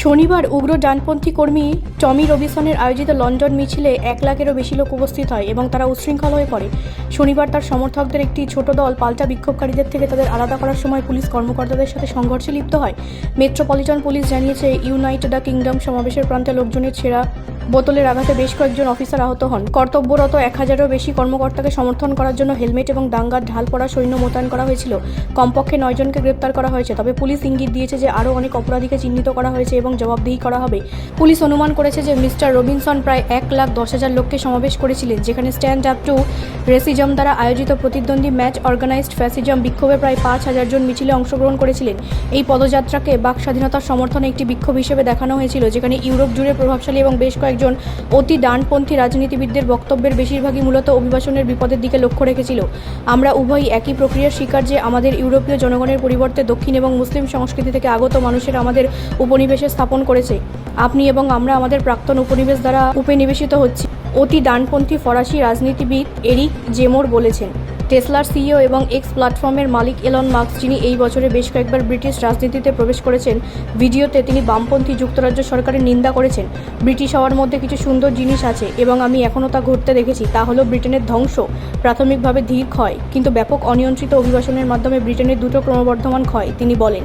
শনিবার উগ্র ডানপন্থী কর্মী টমি রবিসনের আয়োজিত লন্ডন মিছিলে এক লাখেরও বেশি লোক উপস্থিত হয় এবং তারা উচ্ছৃঙ্খল হয়ে পড়ে। শনিবার তার সমর্থকদের একটি ছোট দল পাল্টা বিক্ষোভকারীদের থেকে তাদের আলাদা করার সময় পুলিশ কর্মকর্তাদের সাথে সংঘর্ষে লিপ্ত হয়। মেট্রোপলিটন পুলিশ জানিয়েছে ইউনাইটেড দ্য কিংডম সমাবেশের প্রান্তে লোকজনের ছেঁড়া বোতলের আঘাতে বেশ কয়েকজন অফিসার আহত হন। কর্তব্যরত এক হাজারেরও বেশি কর্মকর্তাকে সমর্থন করার জন্য হেলমেট এবং দাঙ্গার ঢাল পড়া সৈন্য মোতায়েন করা হয়েছিল। কমপক্ষে নয়জনকে গ্রেপ্তার করা হয়েছে, তবে পুলিশ ইঙ্গিত দিয়েছে যে আরও অনেক অপরাধীকে চিহ্নিত করা হয়েছে এবং জবাবদিহি করা হবে। পুলিশ অনুমান করেছে যে মিস্টার রবিনসন প্রায় এক লাখ দশ হাজার লোককে সমাবেশ করেছিলেন, যেখানে স্ট্যান্ড আপ টু রেসিজম দ্বারা আয়োজিত প্রতিদ্বন্দ্বী ম্যাচ অর্গানাইজড ফ্যাসিজম বিক্ষোভে প্রায় পাঁচ হাজার জন মিছিলে অংশগ্রহণ করেছিলেন। এই পদযাত্রাকে বাক স্বাধীনতার সমর্থনে একটি বিক্ষোভ হিসেবে দেখানো হয়েছিল, যেখানে ইউরোপ জুড়ে প্রভাবশালী এবং বেশ কয়েকজন অতি ডানপন্থী রাজনীতিবিদদের বক্তব্যের বেশিরভাগই মূলত অভিবাসনের বিপদের দিকে লক্ষ্য রেখেছিল। আমরা উভয়ই একই প্রক্রিয়ার শিকার যে আমাদের ইউরোপীয় জনগণের পরিবর্তে দক্ষিণ এবং মুসলিম সংস্কৃতি থেকে আগত মানুষের আমাদের উপনিবেশে স্থাপন করেছে। আপনি এবং আমরা আমাদের প্রাক্তন উপনিবেশ দ্বারা উপনিবেশিত হচ্ছি। অতি ডানপন্থী ফরাসি রাজনীতিবিদ এরিক জেমোর বলেছেন, টেসলার সিইও এবং এক্স প্ল্যাটফর্মের মালিক এলন মার্কস যিনি এই বছরে বেশ কয়েকবার ব্রিটিশ রাজনীতিতে প্রবেশ করেছেন, ভিডিওতে তিনি বামপন্থী যুক্তরাজ্য সরকারের নিন্দা করেছেন। ব্রিটিশ হওয়ার মধ্যে কিছু সুন্দর জিনিস আছে এবং আমি এখনও তা ঘটতে দেখেছি। তা হলো ব্রিটেনের ধ্বংস প্রাথমিকভাবে ধীর ক্ষয়, কিন্তু ব্যাপক অনিয়ন্ত্রিত অভিবাসনের মাধ্যমে ব্রিটেনের দুটো ক্রমবর্ধমান ক্ষয়, তিনি বলেন।